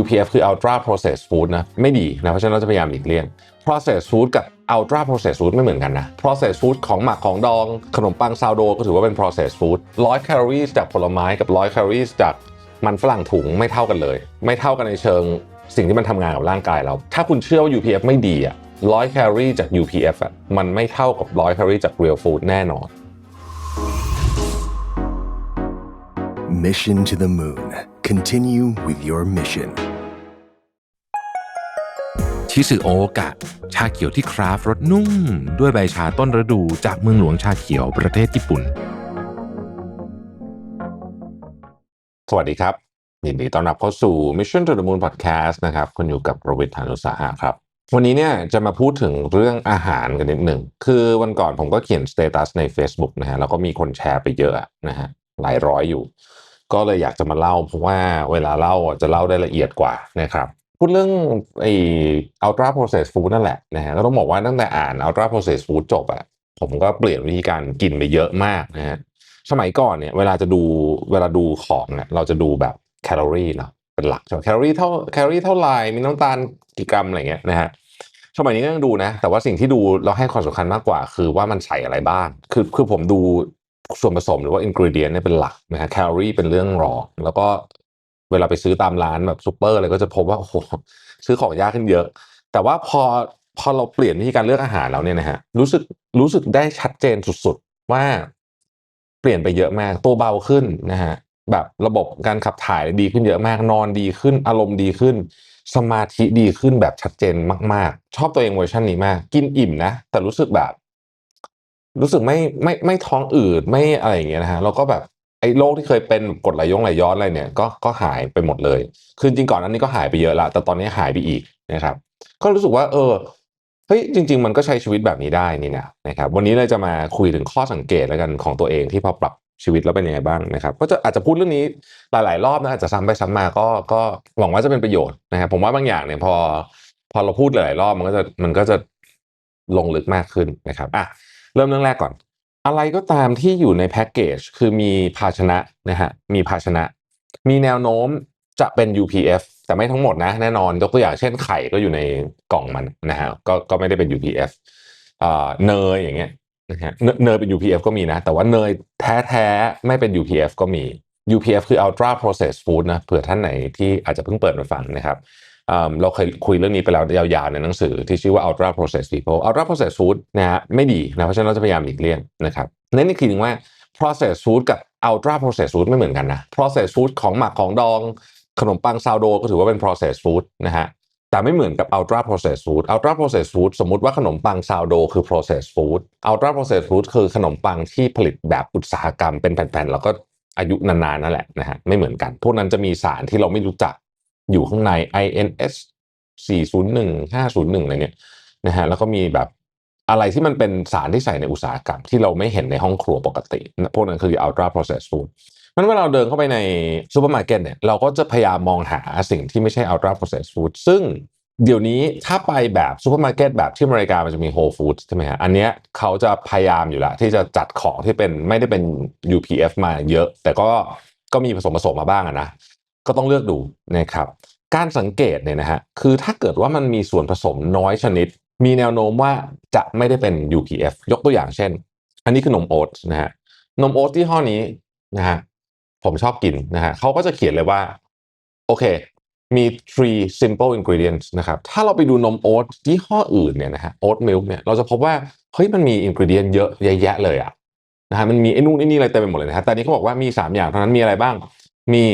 UPF คือ ultra processed food นะไม่ดีนะเพราะฉะนั้นเราจะพยายามหลีกเลี่ยง processed food กับ ultra processed food ไม่เหมือนกันนะ processed food ของหมักของดอง ขนมปังซาวโดก็ถือว่าเป็น processed food 100แคลอรี่จากผลไม้กับ 100แคลอรี่จากมันฝรั่งถุงไม่เท่ากันเลย ไม่เท่ากันในเชิงสิ่งที่มันทำงานกับร่างกายเรา ถ้าคุณเชื่อว่า UPF ไม่ดีอะ100แคลอรี่จาก UPF อะมันไม่เท่ากับ100แคลอรี่จาก real food แน่นอน Mission to the Moon. Continue with your mission. ชิซึโอกะ ชาเขียวที่คราฟรสนุ่ม ด้วยใบชาต้นฤดูจากเมืองหลวงชาเขียวประเทศญี่ปุ่น สวัสดีครับ ยินดีต้อนรับเข้าสู่ Mission to the Moon Podcast นะครับ คุณอยู่กับประวิทยานุสาหะครับ วันนี้เนี่ยจะมาพูดถึงเรื่องอาหารกันนิดหนึ่ง คือวันก่อนผมก็เขียนสเตตัสใน Facebook นะฮะ แล้วก็มีคนแชร์ไปเยอะนะฮะ หลายร้อยอยู่ ก็เลยอยากจะมาเล่า เพราะว่าเวลาเล่าจะเล่าได้ละเอียดกว่านะครับพูดเรื่องไอ้ ultra processed food นั่นแหละนะฮะก็ต้องบอกว่าตั้งแต่อ่าน ultra processed food จบอะผมก็เปลี่ยนวิธีการกินไปเยอะมากนะฮะสมัยก่อนเนี่ยเวลาจะดูเวลาดูของเนี่ยเราจะดูแบบแคลอรี่เนาะเป็นหลักใช่ไหมแคลอรี่เท่าแคลอรี่เท่าไหร่มีน้ำตาลกี่กรัมอะไรเงี้ยนะฮะสมัยนี้ก็ยังดูนะ แต่ว่าสิ่งที่ดูเราให้ความสำคัญมากกว่า คือว่ามันใส่อะไรบ้าง คือคือผมดู ส่วนผสมหรือว่าอินกริเดียนเนี่ยเป็นหลักนะฮะแคลอรี่เป็นเรื่องรองแล้วก็เวลาไปซื้อตามร้านแบบซูเปอร์อะไรก็จะพบว่าโอ้โหซื้อของยากขึ้นเยอะ แต่ว่าพอพอเราเปลี่ยนวิธีการเลือกอาหารแล้วเนี่ยนะฮะรู้สึกรู้สึกได้ชัดเจนสุดๆ ว่าเปลี่ยนไปเยอะมาก ตัวเบาขึ้นนะฮะแบบระบบการขับถ่ายดีขึ้นเยอะมากนอนดีขึ้น อารมณ์ดีขึ้น สมาธิดีขึ้นแบบชัดเจนมากๆ ชอบตัวเองเวอร์ชันนี้มาก กินอิ่มนะ แต่รู้สึกแบบ รู้สึกไม่ไม่ไม่ท้องอืดไม่อะไรอย่างเงี้ยนะฮะแล้วก็แบบไอ้โรคที่เคยเป็นกดไหลย้อนไหลย้อนอะไรเนี่ยก็ก็หายไปหมดเลยคือจริงก่อนนั้นนี้ก็หายไปเยอะละแต่ตอนนี้หายไปอีกนะครับ ก็รู้สึกว่า เออเฮ้ยจริง ๆ มันก็ใช้ชีวิตแบบนี้ได้นี่นะนะครับ วันนี้เราจะมาคุยถึงข้อสังเกตแล้วกันของตัวเองที่พอปรับชีวิตแล้วเป็นยังไงบ้างนะครับ ก็จะอาจจะพูดเรื่องนี้หลาย ๆ รอบนะอาจจะซ้ำไปซ้ำมาก็ก็หวังว่าจะเป็นประโยชน์นะครับผมว่าบางอย่างเนี่ยพอ พอเราพูดหลายๆรอบมันก็จะมันก็จะลงลึกมากขึ้นนะครับอะ เริ่มเรื่องแรกก่อน อะไรก็ตามที่อยู่ในแพ็กเกจคือมีภาชนะนะฮะมีภาชนะ มีแนวโน้มจะเป็น UPF แต่ไม่ทั้งหมดนะแน่นอนยกตัวอย่างเช่นไข่ก็อยู่ในกล่องมันนะฮะก็ก็ไม่ได้เป็น UPF เนยอย่างเงี้ยนะฮะเนยเป็น UPF ก็มีนะ แต่ว่าเนยแท้ๆ ไม่เป็น UPF ก็มี UPF คือ ultra processed food นะเผื่อท่านไหนที่อาจจะเพิ่งเปิดมาฟังนะครับ เราเคยคุยเรื่องนี้ไปแล้วยาวๆในหนังสือที่ชื่อว่า ultra processed people ultra processed food นะฮะไม่ดีนะเพราะฉะนั้นเราจะพยายามหลีกเลี่ยงนะครับเน้นอีกทีนึงว่า processed food กับ ultra processed food ไม่เหมือนกันนะ processed food ของหมักของดอง ขนมปังซาวโดก็ถือว่าเป็น processed food นะฮะแต่ไม่เหมือนกับ ultra processed food ultra processed food สมมติว่าขนมปังซาวโดคือ processed food ultra processed food คือขนมปังที่ผลิตแบบอุตสาหกรรมเป็นแผ่นๆแล้วก็อายุนานๆนั่นแหละนะฮะไม่เหมือนกัน พวกนั้นจะมีสารที่เราไม่รู้จัก อยู่ข้างใน INS 401 501 อะไรเนี่ยนะฮะแล้วก็มีแบบอะไรที่มันเป็นสารที่ใส่ในอุตสาหกรรม ที่เราไม่เห็นในห้องครัวปกติ พวกนั้นคือ ultra processed food มันเวลาเราเดินเข้าไปในซูเปอร์มาร์เก็ตเนี่ยเราก็จะพยายามมองหาสิ่งที่ไม่ใช่ ultra processed food ซึ่งเดี๋ยวนี้ถ้าไปแบบซูเปอร์มาร์เก็ตแบบที่อเมริกามันจะมี Whole Foods ใช่ไหมฮะอันเนี้ยเขาจะพยายามอยู่ล้วที่จะจัดของที่เป็นไม่ได้เป็น UPF มาเยอะ แต่ก็ก็มีผสมผสมมาบ้างอะนะ ก็ต้องเลือกดูนะครับ การสังเกตเนี่ยนะฮะคือถ้าเกิดว่ามันมีส่วนผสมน้อยชนิด มีแนวโน้มว่าจะไม่ได้เป็น UPF ยกตัวอย่างเช่น อันนี้คือนมโอ๊ตนะฮะนมโอ๊ตที่ห้อนี้นะฮะผมชอบกินนะฮะเขาก็จะเขียนเลยว่า โอเค มี three simple ingredients นะครับ ถ้าเราไปดูนมโอ๊ตที่ห้ออื่นเนี่ยนะฮะโอ๊ตมิลค์เนี่ยเราจะพบว่า เฮ้ยมันมี ingredient เยอะแยะเลยอะนะฮะมันมีไอ้นู่นไอ้นี่อะไรเต็มไปหมดเลยนะฮะแต่นนี้เขาบอกว่ามี 3 อย่างเท่านั้นมีอะไรบ้าง มี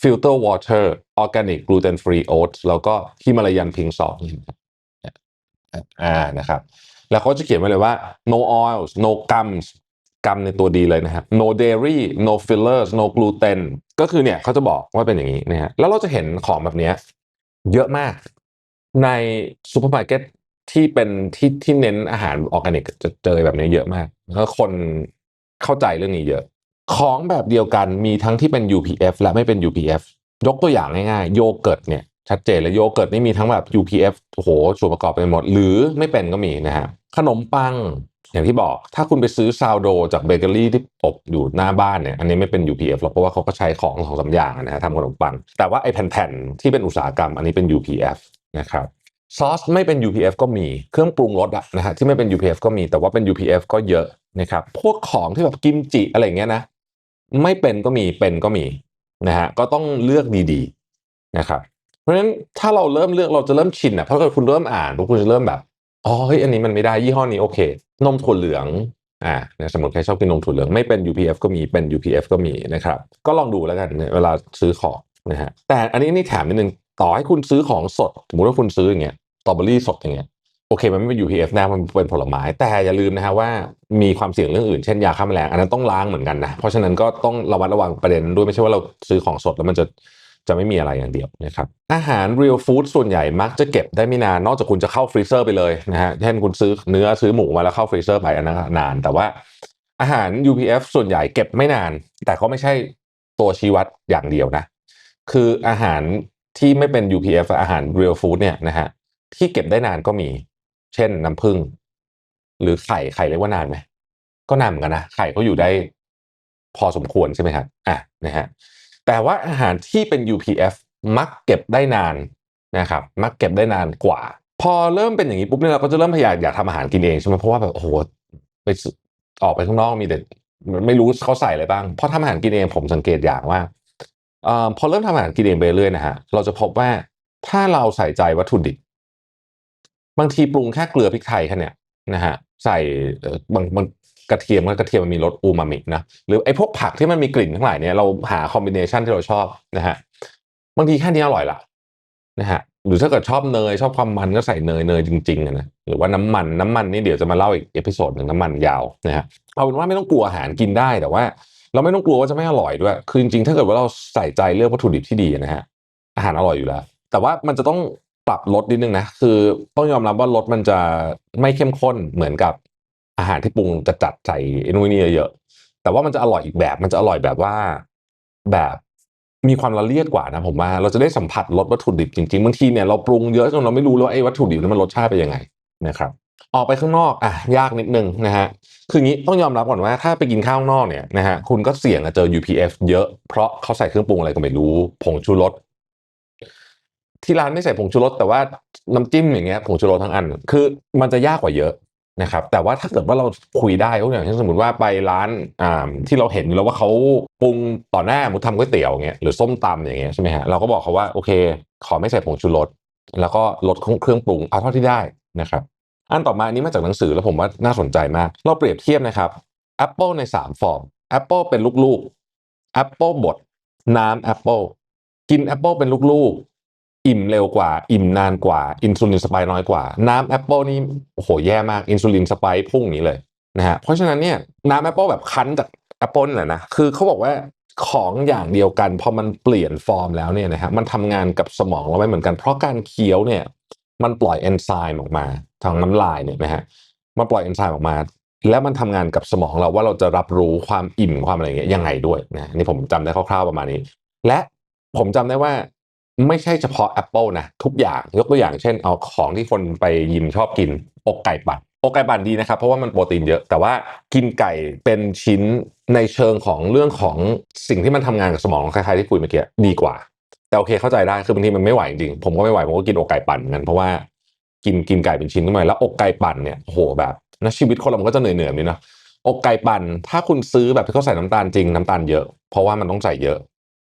filter water organic gluten free oats แล้วก็ Himalayan pink salt อ่านะครับ แล้วเขาจะเขียนไว้เลยว่า no oils no gums กัมในตัวดีเลยนะครับ no dairy no fillers no gluten ก็คือเนี่ยเขาจะบอกว่าเป็นอย่างนี้นะฮะแล้วเราจะเห็นของแบบเนี้ยเยอะมากในซูเปอร์มาร์เก็ตที่เป็นที่ที่เน้นอาหารออร์แกนิกจะเจอแบบนี้เยอะมากแล้วคนเข้าใจเรื่องนี้เยอะ ของแบบเดียวกันมีทั้งที่เป็น UPF และไม่เป็น UPF ยกตัวอย่างง่ายๆ โยเกิร์ตเนี่ยชัดเจนเลยโยเกิร์ตนี่มีทั้งแบบ UPF โอ้โหส่วนประกอบไปหมด หรือไม่เป็นก็มีนะฮะขนมปังอย่างที่บอกถ้าคุณไปซื้อซาวโดจากเบเกอรี่ที่อบอยู่หน้าบ้านเนี่ยอันนี้ไม่เป็น UPF หรอกเพราะว่าเขาก็ใช้ของสองสามอย่างนะฮะทำขนมปัง แต่ว่าไอ้แผ่นๆที่เป็นอุตสาหกรรมอันนี้เป็น UPF นะครับซอสไม่เป็น UPF ก็มีเครื่องปรุงรสอะนะฮะที่ไม่เป็น UPF ก็มีแต่ว่าเป็น UPF ก็เยอะนะครับพวกของที่แบบกิมจิอะไรเงี้ยนะ ไม่เป็นก็มีเป็นก็มีนะฮะก็ต้องเลือกดีๆนะครับเพราะฉะนั้นถ้าเราเริ่มเลือกเราจะเริ่มชินอะเพราะคุณเริ่มอ่านปุ๊บคุณจะเริ่มแบบอ๋อเฮ้ยอันนี้มันไม่ได้ยี่ห้อนี้โอเค นมถั่วเหลืองอ่าสมมติใครชอบกินนมถั่วเหลืองไม่เป็น UPF ก็มีเป็น UPF ก็มีนะครับ ก็ลองดูแล้วกันเนี่ยเวลาซื้อของนะฮะแต่อันนี้นี่แถมนิดนึงต่อให้คุณซื้อของสด สมมติว่าคุณซื้ออย่างเงี้ยสตรอเบอรี่สดอย่างเงี้ย โอเคมันไม่เป็น UPF นะมันเป็นผลไม้แต่อย่าลืมนะฮะว่ามีความเสี่ยงเรื่องอื่นเช่นยาฆ่าแมลงอันนั้นต้องล้างเหมือนกันนะเพราะฉะนั้นก็ต้องระมัดระวังประเด็นนั้นด้วยไม่ใช่ว่าเราซื้อของสดแล้วมันจะจะไม่มีอะไรอย่างเดียวนะครับอาหาร real food ส่วนใหญ่มักจะเก็บได้ไม่นาน นอกจากคุณจะเข้าฟรีเซอร์ไปเลยนะฮะเช่นคุณซื้อเนื้อซื้อหมูมาแล้วเข้าฟรีเซอร์ไปอันนั้นนาน แต่ว่าอาหาร UPF ส่วนใหญ่เก็บไม่นาน แต่ก็ไม่ใช่ตัวชี้วัดอย่างเดียวนะ คืออาหารที่ไม่เป็น UPF อาหาร real food เนี่ยนะฮะที่เก็บได้นานก็มี เช่นน้ำผึ้งหรือไข่ไข่เรียกว่านานไหมก็นานเหมือนกันนะไข่ก็อยู่ได้พอสมควรใช่ไหมครับอะนะฮะแต่ว่าอาหารที่เป็น UPF มักเก็บได้นานนะครับมักเก็บได้นานกว่า พอเริ่มเป็นอย่างนี้ปุ๊บเนี่ยเราก็จะเริ่มพยายามอยากทำอาหารกินเองใช่ไหมเพราะว่าแบบโอ้โหไปออกไปข้างนอกมีแต่ไม่รู้เขาใส่อะไรบ้างพอทำอาหารกินเองผมสังเกตอย่างว่าเออพอเริ่มทำอาหารกินเองไปเรื่อยนะฮะเราจะพบว่าถ้าเราใส่ใจวัตถุดิบ บางทีปรุงแค่เกลือพริกไทยแค่เนี้ยนะฮะใส่บางบางกระเทียมก็กระเทียมมันมีรสอูมามินะหรือไอ้พวกผักที่มันมีกลิ่นทั้งหลายเนี่ยเราหาคอมบิเนชันที่เราชอบนะฮะบางทีแค่นี้อร่อยละนะฮะหรือถ้าเกิดชอบเนยชอบความมันก็ใส่เนยเนยจริงๆนะหรือว่าน้ำมันน้ำมันนี่เดี๋ยวจะมาเล่าอีกเอพิโซดหนึ่งน้ำมันยาวนะฮะเอาเป็นว่าไม่ต้องกลัวอาหารกินได้แต่ว่า เราไม่ต้องกลัวว่าจะไม่อร่อยด้วย คือจริงๆถ้าเกิดว่าเราใส่ใจเลือกวัตถุดิบที่ดีนะฮะอาหารอร่อยอยู่แล้ว แต่ว่ามันจะต้อง ปรับรสนิดนึงนะ คือต้องยอมรับว่ารสมันจะไม่เข้มข้นเหมือนกับอาหารที่ปรุงจะจัดใส่นู่นนี่เยอะๆแต่ว่ามันจะอร่อยอีกแบบมันจะอร่อยแบบว่าแบบมีความละเลียดกว่านะผมว่าเราจะได้สัมผัสรสวัตถุดิบจริงๆบางทีเนี่ยเราปรุงเยอะจนเราไม่รู้แล้วาไอ้วัตถุดิบนั้นมันรสชาติเป็นยังไงนะครับออกไปข้างนอกอะยากนิดนึงนะฮะคืออย่างนี้ต้องยอมรับก่อนว่าถ้าไปกินข้าวข้างนอกเนี่ยนะฮะคุณก็เสี่ยงจะเจอ UPF เยอะเพราะเขาใส่เครื่องปรุงอะไรก็ไม่รู้ ผงชูรส ที่ร้านไม่ใส่ผงชูรสแต่ว่าน้ำจิ้มอย่างเงี้ยผงชูรสทั้งอัน คือมันจะยากกว่าเยอะนะครับแต่ว่าถ้าเกิดว่าเราคุยได้ก็อย่างเช่นสมมติว่าไปร้านอ่าที่เราเห็นแล้วว่าเขาปรุงต่อหน้ามุดทำก๋วยเตี๋ยวอย่างเงี้ยหรือส้มตำอย่างเงี้ยใช่ไหมฮะเราก็บอกเขาว่าโอเค ขอไม่ใส่ผงชูรสแล้วก็ลดเครื่องปรุงเอาเท่าที่ได้นะครับอันต่อมาอันนี้มาจากหนังสือแล้วผมว่าน่าสนใจมาก เราเปรียบเทียบนะครับ Apple ใน 3 ฟอร์ม Apple เป็นลูกๆ Apple บดน้ำ Apple กิน Apple เป็นลูกๆ อิ่มเร็วกว่า อิ่มนานกว่า อินซูลินสไปน้อยกว่า น้ำ Apple นี่โอ้โหแย่มาก อินซูลินสไปพุ่งอย่างนี้เลยนะฮะเพราะฉะนั้นเนี่ยน้ำ Apple แบบคั้นจาก Apple นี่แหละนะคือเขาบอกว่าของอย่างเดียวกันพอมันเปลี่ยนฟอร์มแล้วเนี่ยนะฮะมันทำงานกับสมองเราไม่เหมือนกัน เพราะการเคี้ยวเนี่ยมันปล่อยเอนไซม์ออกมา ทางน้ำลายเนี่ยนะฮะมันปล่อยเอนไซม์ออกมา แล้วมันทำงานกับสมองเราว่าเราจะรับรู้ความอิ่มความอะไรอย่างเงี้ยยังไงด้วยนะนี่ผมจำได้คร่าวๆประมาณนี้ และผมจำได้ว่า ไม่ใช่เฉพาะ Apple นะทุกอย่างยกตัวอย่างเช่นเอาของที่คนไปยิมชอบกินอกไก่ปั่นอกไก่ปั่นดีนะครับ เพราะว่ามันโปรตีนเยอะ แต่ว่ากินไก่เป็นชิ้นในเชิงของเรื่องของสิ่งที่มันทำงานกับสมองคล้ายๆที่คุยเมื่อกี้ดีกว่า แต่โอเคเข้าใจได้คือบางทีมันไม่ไหวจริงๆผมก็ไม่ไหวผมก็กินอกไก่ปั่นเหมือนกันเพราะว่ากินกินไก่เป็นชิ้นขึ้นมาแล้วอกไก่ปั่นเนี่ยโหแบบนะชีวิตคนเรามันก็จะเหนื่อยเหนื่อยนี่นะอกไก่ปั่นถ้าคุณซื้อแบบที่เขาใส่น้ำตาลจริงน้ำตาลเยอะ เพราะว่ามันต้องใส่เยอะ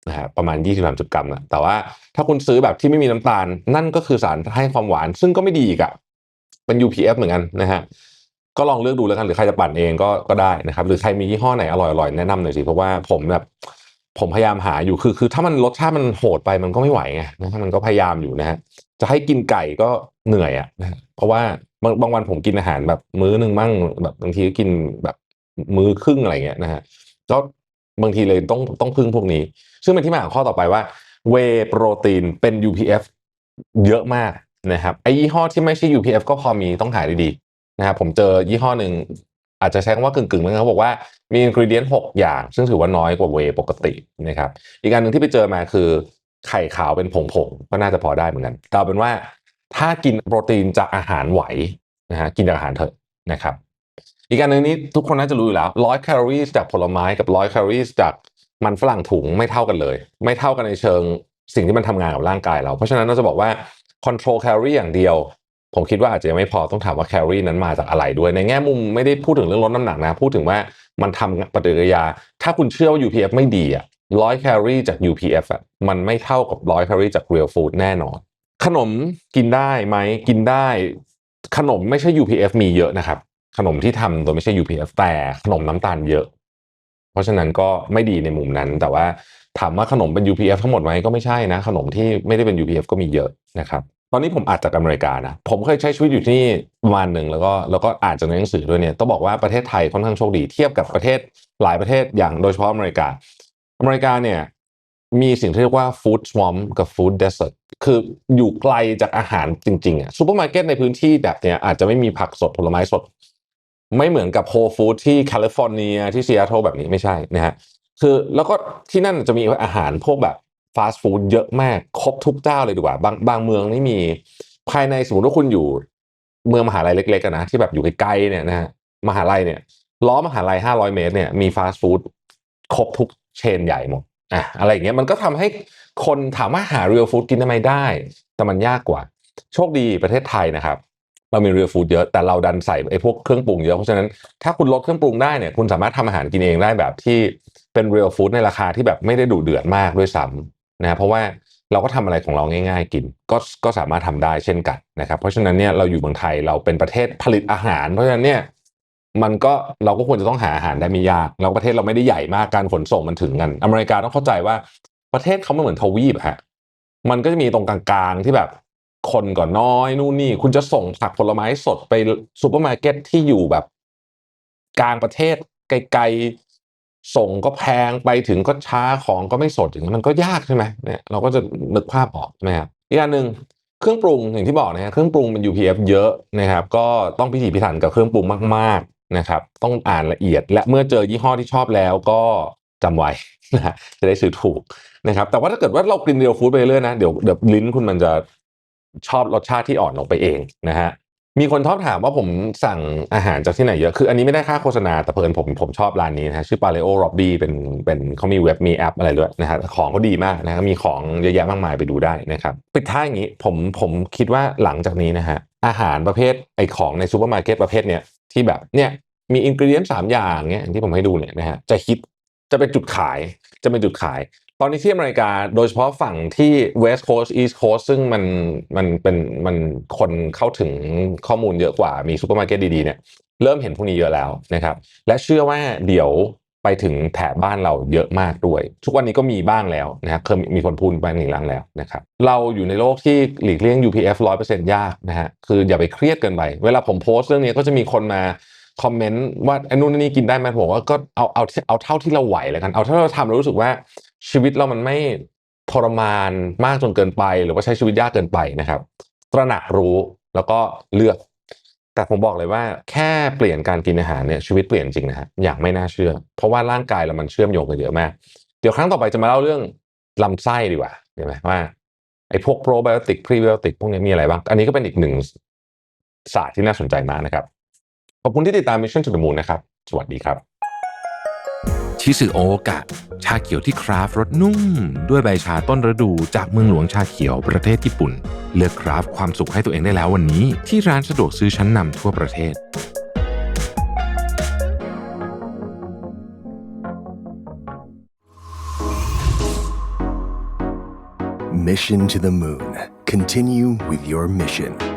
นะฮะประมาณ 20 30 กรัมนะแต่ว่าถ้าคุณซื้อแบบที่ไม่มีน้ำตาล นั่นก็คือสารให้ความหวาน ซึ่งก็ไม่ดีอีกอะเป็น UPF เหมือนกันนะฮะก็ลองเลือกดูแล้วกันหรือใครจะปั่นเองก็ก็ได้นะครับ หรือใครมียี่ห้อไหนอร่อยๆแนะนำหน่อยสิเพราะว่าผมแบบผมพยายามหาอยู่คือคือถ้ามันรสชาติมันโหดไปมันก็ไม่ไหวไงนะมันก็พยายามอยู่นะฮะจะให้กินไก่ก็เหนื่อยอะนะฮะเพราะว่าบางบางวันผมกินอาหารแบบมื้อหนึ่งมั่งแบบบางทีก็กินแบบมื้อครึ่งอะไรเงี้ยนะฮะก็ บางทีเลยต้องต้องพึ่งพวกนี้ ซึ่งเป็นที่มาของข้อต่อไปว่าเวโปรตีนเป็น UPF เยอะมากนะครับไอยี่ห้อที่ไม่ใช่ UPF ก็พอมีต้องหายดีๆนะครับผมเจอยี่ห้อหนึ่งอาจจะใช้คำว่ากึ่งๆแล้วเขาบอกว่ามีอินกรีเดียนหกอย่าง ซึ่งถือว่าน้อยกว่าเวปกตินะครับอีกอันหนึ่งที่ไปเจอมาคือไข่ขาวเป็นผงๆก็น่าจะพอได้เหมือนกันแต่เอาเป็นว่าถ้ากินโปรตีนจากอาหารไหวนะฮะกินจากอาหารเถอะนะครับ อีกอันหนึ่งนี้ทุกคนน่าจะรู้อยู่แล้วร้อยแคลอรี่จากผลไม้กับร้อยแคลอรี่จากมันฝรั่งถุงไม่เท่ากันเลย ไม่เท่ากันในเชิงสิ่งที่มันทำงานกับร่างกายเรา เพราะฉะนั้นเราจะบอกว่า control แคลอรี่อย่างเดียว ผมคิดว่าอาจจะยังไม่พอต้องถามว่าแคลอรี่นั้นมาจากอะไรด้วย ในแง่มุมไม่ได้พูดถึงเรื่องลดน้ำหนักนะ พูดถึงว่ามันทำปฏิกิริยา ถ้าคุณเชื่อว่า UPF ไม่ดีอะร้อยแคลอรี่จาก UPF อะมันไม่เท่ากับร้อยแคลอรี่จาก real food แน่นอน ขนมกินได้ไหมกินได้ ขนมไม่ใช่ UPF มีเยอะนะครับ ขนมที่ทำโดยไม่ใช่ UPF แต่ขนมน้ำตาลเยอะ เพราะฉะนั้นก็ไม่ดีในมุมนั้น แต่ว่าถามว่าขนมเป็น UPF ทั้งหมดไหมก็ไม่ใช่นะ ขนมที่ไม่ได้เป็น UPF ก็มีเยอะนะครับตอนนี้ผมอ่านจากอเมริกานะ ผมเคยใช้ชีวิตอยู่ที่ประมาณหนึ่งแล้วก็แล้วก็อ่านจากในหนังสือด้วยเนี่ยต้องบอกว่าประเทศไทยค่อนข้างโชคดีเทียบกับประเทศหลายประเทศอย่างโดยเฉพาะอเมริกา อเมริกาเนี่ยมีสิ่งที่เรียกว่า food swamp กับ food desert คืออยู่ไกลจากอาหารจริงๆอะซูเปอร์มาร์เก็ตในพื้นที่แบบเนี้ยอาจจะไม่มีผักสดผลไม้สด ไม่เหมือนกับโฮลฟู้ดที่แคลิฟอร์เนียที่ซีแอตเทิลแบบนี้ไม่ใช่นะฮะคือแล้วก็ที่นั่นจะมีอาหารพวกแบบฟาสต์ฟู้ดเยอะมากครบทุกเจ้าเลยดีกว่า บางบางเมืองนี่มีภายในสมมติว่าคุณอยู่เมืองมหาลัยเล็กๆกันนะที่แบบอยู่ไกล้ๆเนี่ยนะฮะมหาลัยเนี่ยล้อมหาลัย500เมตรเนี่ยมีฟาสต์ฟู้ดครบทุกเชนใหญ่หมดอะอะไรอย่างเงี้ยมันก็ทำให้คนถามว่าหาเรียลฟู้ดกินทำไมได้ แต่มันยากกว่า โชคดีประเทศไทยนะครับ เรามีเรียลฟู้ดเยอะแต่เราดันใส่ไอ้พวกเครื่องปรุงเยอะเพราะฉะนั้นถ้าคุณลดเครื่องปรุงได้เนี่ยคุณสามารถทำอาหารกินเองได้แบบที่เป็นเรียลฟู้ดในราคาที่แบบไม่ได้ดุเดือดมากด้วยซ้ำนะเพราะว่าเราก็ทำอะไรของเราง่าย ๆ กินก็ก็สามารถทำได้เช่นกันนะครับเพราะฉะนั้นเนี่ยเราอยู่เมืองไทยเราเป็นประเทศผลิตอาหาร เพราะฉะนั้นเนี่ยมันก็เราก็ควรจะต้องหาอาหารได้ไม่ยากแล้วประเทศเราไม่ได้ใหญ่มากการขนส่งมันถึงกัน อเมริกาต้องเข้าใจว่าประเทศเขาไม่เหมือนทวีปฮะมันก็จะมีตรงกลางๆที่แบบ คนก่อนน้อยนู่นนี่ คุณจะส่งผักผลไม้สดไปซูเปอร์มาร์เก็ตที่อยู่แบบ กลางประเทศไกลๆส่งก็แพงไปถึงก็ช้าของก็ไม่สดอย่างนี้มันก็ยากใช่ไหมเนี่ยเราก็จะนึกภาพออกใช่ไหมครับอีกอันหนึ่งเครื่องปรุงอย่างที่บอกนะฮะเครื่องปรุงมัน UPF เยอะนะครับ ก็ต้องพิถีพิถันกับเครื่องปรุงมากๆนะครับ ต้องอ่านละเอียด และเมื่อเจอยี่ห้อที่ชอบแล้วก็จำไว้นะจะได้ซื้อถูกนะครับ แต่ว่าถ้าเกิดว่าเรากินเรียลฟู้ดไปเรื่อยนะเดี๋ยวเดี๋ยวลิ้นคุณมันจะ ชอบรสชาติที่อ่อนลงไปเองนะฮะมีคนชอบถามว่าผมสั่งอาหารจากที่ไหนเยอะ คืออันนี้ไม่ได้ค่าโฆษณา แต่เพลินผมผมชอบร้านนี้นะฮะชื่อ Paleo Robby เป็นเป็นเขามีเว็บมีแอปอะไรด้วยนะฮะของเขาดีมากนะฮะมีของเยอะแยะมากมายไปดูได้นะครับ ปิดท้ายอย่างนี้ผมผมคิดว่าหลังจากนี้นะฮะอาหารประเภทไอของในซูเปอร์มาร์เก็ตประเภทเนี้ยที่แบบเนี่ยมีอินกรีเดียนสามอย่างเนี้ยที่ผมให้ดูเนี่ยนะฮะจะฮิตจะเป็นจุดขายจะเป็นจุดขาย ตอนนี้ที่อเมริกาโดยเฉพาะฝั่งที่ West Coast East Coast ซึ่งมันมันเป็นมันคนเข้าถึงข้อมูลเยอะกว่ามีซูเปอร์มาร์เก็ตดีๆเนี่ยเริ่มเห็นพวกนี้เยอะแล้วนะครับ และเชื่อว่าเดี๋ยวไปถึงแถบบ้านเราเยอะมากด้วย ทุกวันนี้ก็มีบ้างแล้วนะครับเคยมีคนพูดไปหนึ่งครั้งแล้วนะครับ เราอยู่ในโลกที่หลีกเลี่ยง UPF 100%ยากนะฮะคืออย่าไปเครียดเกินไป เวลาผมโพสต์เรื่องนี้ก็จะมีคนมาคอมเมนต์ว่าไอ้นู่นนี่กินได้ไหมผมว่าก็เอาเอาเอาเท่าที่เราไหวแล้วกัน เอาเท่าที่เราทำแล้วรู้สึกว่า ชีวิตเรามันไม่ทรมานมากจนเกินไป หรือว่าใช้ชีวิตยากเกินไปนะครับ ตระหนักรู้แล้วก็เลือก แต่ผมบอกเลยว่าแค่เปลี่ยนการกินอาหารเนี่ยชีวิตเปลี่ยนจริงนะฮะอย่างไม่น่าเชื่อ เพราะว่าร่างกายเรามันเชื่อมโยงกันเยอะมาก เดี๋ยวครั้งต่อไปจะมาเล่าเรื่องลำไส้ดีกว่าเห็นไหมว่าไอ้พวกโปรไบโอติกพรีไบโอติกพวกนี้มีอะไรบ้าง อันนี้ก็เป็นอีกหนึ่งศาสตร์ที่น่าสนใจมากนะครับ ขอบคุณที่ติดตาม Mission to the Moon นะครับ สวัสดีครับ ชิสึโอกะ ชาเขียวที่คราฟรสนุ่ม ด้วยใบชาต้นฤดูจากเมืองหลวงชาเขียวประเทศญี่ปุ่น เลือกคราฟความสุขให้ตัวเองได้แล้ววันนี้ ที่ร้านสะดวกซื้อชั้นนำทั่วประเทศ Mission to the Moon. Continue with your mission.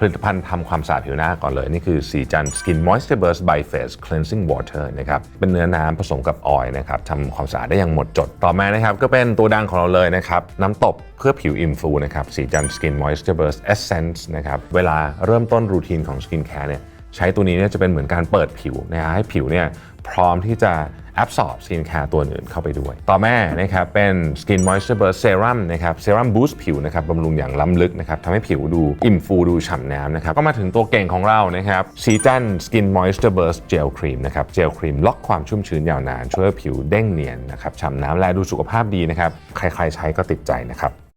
ผลิตภัณฑ์ทำความสะอาดผิวหน้าก่อนเลย นี่คือสีจัน Skin Moisture Burst by Face Cleansing Water นะครับเป็นเนื้อน้ำผสมกับออยล์นะครับทำความสะอาดได้อย่างหมดจดต่อมานะครับ ก็เป็นตัวดังของเราเลยนะครับน้ำตบเพื่อผิวอิ่มฟูนะครับสีจัน Skin Moisture Burst Essence นะครับเวลาเริ่มต้นรูทีนของ Skin Care เนี่ยใช้ตัวนี้เนี่ยจะเป็นเหมือนการเปิดผิวนะฮะให้ผิวเนี่ยพร้อมที่จะ absorb skin care ตัวอื่นเข้าไปด้วย ต่อแม่นะครับเป็น skin moisture burst serum นะครับ serum boost ผิวนะครับบำรุงอย่างล้ำลึกนะครับทำให้ผิวดูอิ่มฟูดูฉ่ำน้ำนะครับก็มาถึงตัวเก่งของเรานะครับซีจัน skin moisture burst gel cream นะครับ gel cream ล็อกความชุ่มชื้นยาวนาน ช่วยผิวเด้งเนียนนะครับฉ่ำน้ำและดูสุขภาพดีนะครับใครๆใช้ก็ติดใจนะครับ